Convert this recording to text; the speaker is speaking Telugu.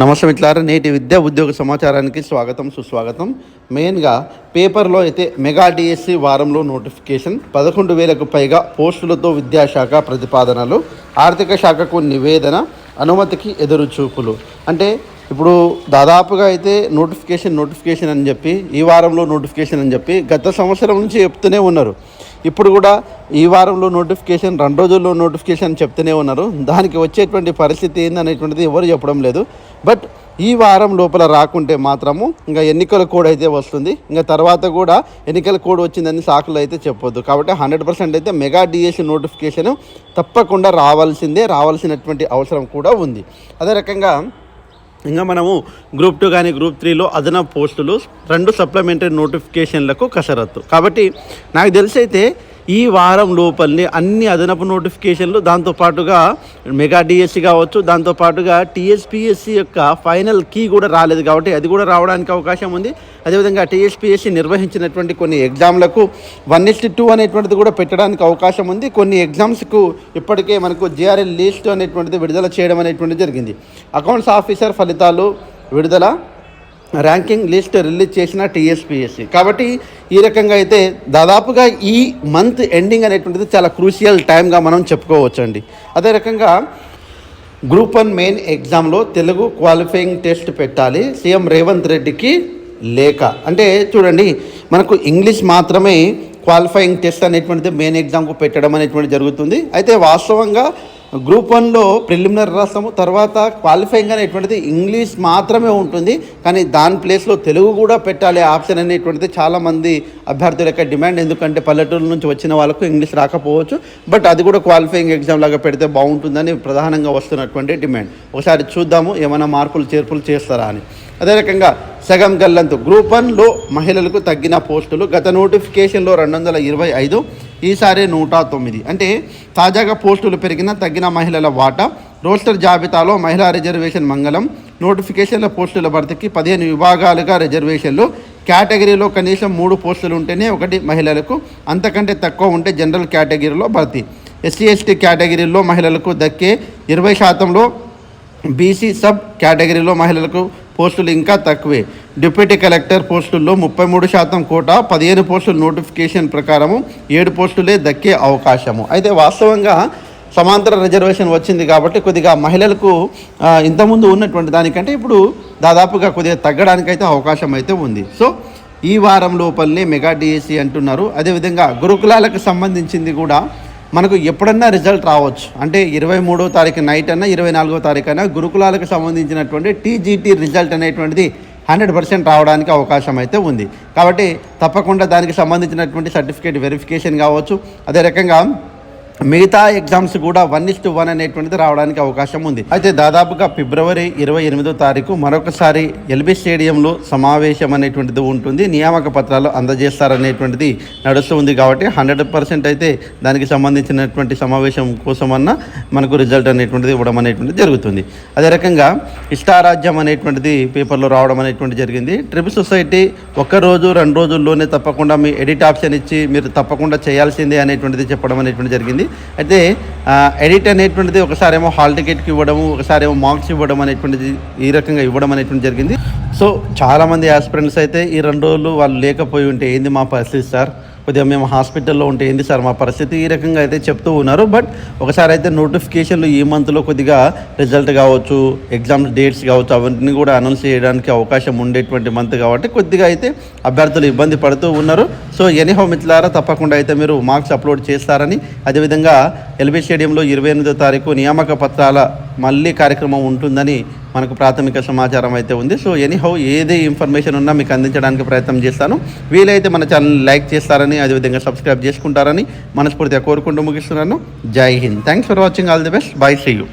నమస్తే మిత్రులారా నేటి విద్యా ఉద్యోగ సమాచారానికి స్వాగతం సుస్వాగతం. మెయిన్గా పేపర్లో అయితే మెగా డిఎస్సి వారంలో నోటిఫికేషన్ పదకొండు వేలకు పైగా పోస్టులతో విద్యాశాఖ ప్రతిపాదనలు ఆర్థిక శాఖకు నివేదన అనుమతికి ఎదురు చూపులు అంటే ఇప్పుడు దాదాపుగా అయితే నోటిఫికేషన్ నోటిఫికేషన్ అని చెప్పి ఈ వారంలో నోటిఫికేషన్ అని చెప్పి గత సంవత్సరం నుంచి చెప్తూనే ఉన్నారు. ఇప్పుడు కూడా ఈ వారంలో నోటిఫికేషన్ రెండు రోజుల్లో నోటిఫికేషన్ చెప్తూనే ఉన్నారు. దానికి వచ్చేటువంటి పరిస్థితి ఏందనేటువంటిది ఎవరు చెప్పడం లేదు. బట్ ఈ వారం లోపల రాకుంటే మాత్రము ఇంకా ఎన్నికల కోడ్ అయితే వస్తుంది. ఇంకా తర్వాత కూడా ఎన్నికల కోడ్ వచ్చిందని సాకులు అయితే చెప్పొద్దు. కాబట్టి హండ్రెడ్ పర్సెంట్ అయితే మెగా డిఎస్సి నోటిఫికేషన్ తప్పకుండా రావాల్సిందే రావాల్సినటువంటి అవసరం కూడా ఉంది. అదే రకంగా ఇంకా మనము గ్రూప్ టూ కానీ గ్రూప్ త్రీలో అదనపు పోస్టులు రెండు సప్లిమెంటరీ నోటిఫికేషన్లకు కసరత్తు. కాబట్టి నాకు తెలిసి అయితే ఈ వారం లోపలనే అన్ని అదనపు నోటిఫికేషన్లు దాంతోపాటుగా మెగా డిఎస్సి కావచ్చు దాంతోపాటుగా టీఎస్పిఎస్సి యొక్క ఫైనల్ కీ కూడా రాలేదు కాబట్టి అది కూడా రావడానికి అవకాశం ఉంది. అదేవిధంగా టీఎస్పిఎస్సి నిర్వహించినటువంటి కొన్ని ఎగ్జామ్లకు వన్ ఇస్ట్ టూ అనేటువంటిది కూడా పెట్టడానికి అవకాశం ఉంది. కొన్ని ఎగ్జామ్స్కు ఇప్పటికే మనకు జిఆర్ఎల్ లిస్ట్ అనేటువంటిది విడుదల చేయడం అనేటువంటిది జరిగింది. అకౌంట్స్ ఆఫీసర్ ఫలితాలు విడుదల ర్యాంకింగ్ లిస్ట్ రిలీజ్ చేసిన టీఎస్పిఎస్సి. కాబట్టి ఈ రకంగా అయితే దాదాపుగా ఈ మంత్ ఎండింగ్ అనేటువంటిది చాలా క్రూషియల్ టైంగా మనం చెప్పుకోవచ్చు అండి అదే రకంగా గ్రూప్ వన్ మెయిన్ ఎగ్జామ్లో తెలుగు క్వాలిఫైయింగ్ టెస్ట్ పెట్టాలి సీఎం రేవంత్ రెడ్డికి లేఖ అంటే చూడండి మనకు ఇంగ్లీష్ మాత్రమే క్వాలిఫైయింగ్ టెస్ట్ అనేటువంటిది మెయిన్ ఎగ్జామ్కు పెట్టడం అనేటువంటి జరుగుతుంది. అయితే వాస్తవంగా గ్రూప్ వన్లో ప్రిలిమినరీ రాస్తాము. తర్వాత క్వాలిఫైయింగ్ అనేటువంటిది ఇంగ్లీష్ మాత్రమే ఉంటుంది. కానీ దాని ప్లేస్లో తెలుగు కూడా పెట్టాలి ఆప్షన్ అనేటువంటిది చాలామంది అభ్యర్థుల యొక్క డిమాండ్. ఎందుకంటే పల్లెటూరు నుంచి వచ్చిన వాళ్ళకు ఇంగ్లీష్ రాకపోవచ్చు. బట్ అది కూడా క్వాలిఫైయింగ్ ఎగ్జామ్ లాగా పెడితే బాగుంటుందని ప్రధానంగా వస్తున్నటువంటి డిమాండ్. ఒకసారి చూద్దాము ఏమైనా మార్పులు చేర్పులు చేస్తారా అని. అదే రకంగా సగం గల్లంతు. గ్రూప్ వన్లో మహిళలకు తగ్గిన పోస్టులు. గత నోటిఫికేషన్లో రెండు వందల ఇరవై ఐదు ఈసారి నూట తొమ్మిది. అంటే తాజాగా పోస్టులు పెరిగిన తగ్గిన మహిళల వాటా రోస్టర్ జాబితాలో మహిళా రిజర్వేషన్ మంగళం నోటిఫికేషన్ల పోస్టుల భర్తీకి పదిహేను విభాగాలుగా రిజర్వేషన్లు. కేటగిరీలో కనీసం మూడు పోస్టులు ఉంటేనే ఒకటి మహిళలకు అంతకంటే తక్కువ ఉంటే జనరల్ కేటగిరీలో భర్తీ. ఎస్సీ ఎస్టీ కేటగిరీలో మహిళలకు దక్కే ఇరవై శాతంలో బీసీ సబ్ కేటగిరీలో మహిళలకు పోస్టులు ఇంకా తక్కువే. డిప్యూటీ కలెక్టర్ పోస్టుల్లో ముప్పై మూడు శాతం కోట పదిహేను పోస్టుల నోటిఫికేషన్ ప్రకారము ఏడు పోస్టులే దక్కే అవకాశము. అయితే వాస్తవంగా సమాంతర రిజర్వేషన్ వచ్చింది కాబట్టి కొద్దిగా మహిళలకు ఇంతకుముందు ఉన్నటువంటి దానికంటే ఇప్పుడు దాదాపుగా కొద్దిగా తగ్గడానికి అయితే అవకాశం అయితే ఉంది. సో ఈ వారం లోపలనే మెగా డిఎస్సి అంటున్నారు. అదేవిధంగా గురుకులాలకు సంబంధించింది కూడా మనకు ఎప్పుడన్నా రిజల్ట్ రావచ్చు. అంటే ఇరవై మూడో తారీఖు నైట్ అన్నా ఇరవై నాలుగో తారీఖు అయినా గురుకులాలకు సంబంధించినటువంటి టీజీటీ రిజల్ట్ అనేటువంటిది హండ్రెడ్ పర్సెంట్ రావడానికి అవకాశం అయితే ఉంది. కాబట్టి తప్పకుండా దానికి సంబంధించినటువంటి సర్టిఫికేట్ వెరిఫికేషన్ కావచ్చు. అదే రకంగా మిగతా ఎగ్జామ్స్ కూడా వన్ ఇస్ టు వన్ అనేటువంటిది రావడానికి అవకాశం ఉంది. అయితే దాదాపుగా ఫిబ్రవరి ఇరవై ఎనిమిదో తారీఖు మరొకసారి ఎల్బీ స్టేడియంలో సమావేశం అనేటువంటిది ఉంటుంది. నియామక పత్రాలు అందజేస్తారనేటువంటిది నడుస్తుంది కాబట్టి హండ్రెడ్ పర్సెంట్ అయితే దానికి సంబంధించినటువంటి సమావేశం కోసమన్నా మనకు రిజల్ట్ అనేటువంటిది ఇవ్వడం అనేటువంటిది జరుగుతుంది. అదే రకంగా ఇష్టారాజ్యం అనేటువంటిది పేపర్లో రావడం అనేటువంటి జరిగింది. ట్రిపుల్ సొసైటీ ఒక్కరోజు రెండు రోజుల్లోనే తప్పకుండా మీ ఎడిట్ ఆప్షన్ ఇచ్చి మీరు తప్పకుండా చేయాల్సిందే అనేటువంటిది చెప్పడం అనేటువంటి జరిగింది. అయితే ఎడిట్ అనేటువంటిది ఒకసారి ఏమో హాల్ టికెట్కి ఇవ్వడము ఒకసారేమో మార్క్స్ ఇవ్వడం అనేటువంటిది ఈ రకంగా ఇవ్వడం అనేటువంటి జరిగింది. సో చాలామంది ఆస్పిరెంట్స్ అయితే ఈ రెండు రోజులు వాళ్ళు లేకపోయి ఉంటే ఏంది మా పరిస్థితి సార్? కొద్దిగా మేము హాస్పిటల్లో ఉంటే ఏంది సార్ మా పరిస్థితి? ఈ రకంగా అయితే చెప్తూ ఉన్నారు. బట్ ఒకసారి అయితే నోటిఫికేషన్లు ఈ మంత్లో కొద్దిగా రిజల్ట్ కావచ్చు ఎగ్జామ్స్ డేట్స్ కావచ్చు అవన్నీ కూడా అనౌన్స్ చేయడానికి అవకాశం ఉండేటువంటి మంత్ కాబట్టి కొద్దిగా అయితే అభ్యర్థులు ఇబ్బంది పడుతూ ఉన్నారు. సో ఎనీహో మిత్రులారా తప్పకుండా అయితే మీరు మార్క్స్ అప్లోడ్ చేస్తారని అదేవిధంగా ఎల్బీ స్టేడియంలో ఇరవై ఎనిమిదో తారీఖు నియామక పత్రాల మళ్ళీ కార్యక్రమం ఉంటుందని మనకు ప్రాథమిక సమాచారం అయితే ఉంది. సో ఎనీహౌ ఏది ఇన్ఫర్మేషన్ ఉన్నా మీకు అందించడానికి ప్రయత్నం చేస్తాను. వీలైతే మన ఛానల్ లైక్ చేస్తారని అదేవిధంగా సబ్స్క్రైబ్ చేసుకుంటారని మనస్ఫూర్తిగా కోరుకుంటూ ముగిస్తున్నాను. జై Hind. Thanks for watching all the best bye see you